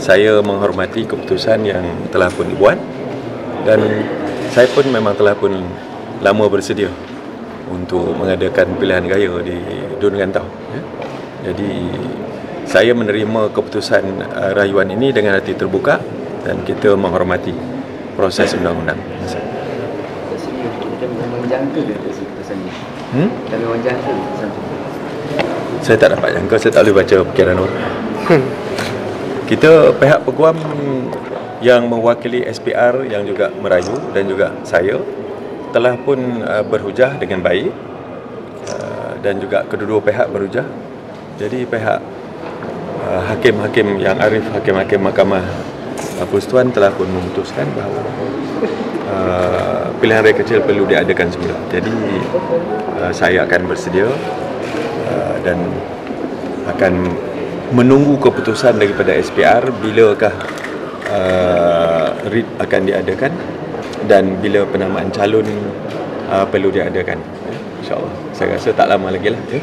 saya menghormati keputusan yang telah pun dibuat dan saya pun memang telah pun lama bersedia untuk mengadakan pilihan gaya di Dun Gantau. Ya. Jadi saya menerima keputusan uh, rayuan ini dengan hati terbuka dan kita menghormati proses undang-undang. Keputusan ini? Hmm? Keputusan? Saya tak dapat jangka, saya tak boleh baca fikiran orang. Kita pihak peguam yang mewakili SPR yang juga merayu dan juga saya telah pun uh, berhujah dengan baik uh, dan juga kedua-dua pihak berhujah. Jadi pihak uh, hakim-hakim yang arif, hakim-hakim mahkamah uh, Persatuan telah pun memutuskan bahawa uh, pilihan raya kecil perlu diadakan semula. Jadi uh, saya akan bersedia uh, dan akan menunggu keputusan daripada SPR bilakah uh, RIT akan diadakan dan bila penamaan calon uh, perlu diadakan. InsyaAllah. Saya rasa tak lama lagi lah. Ya.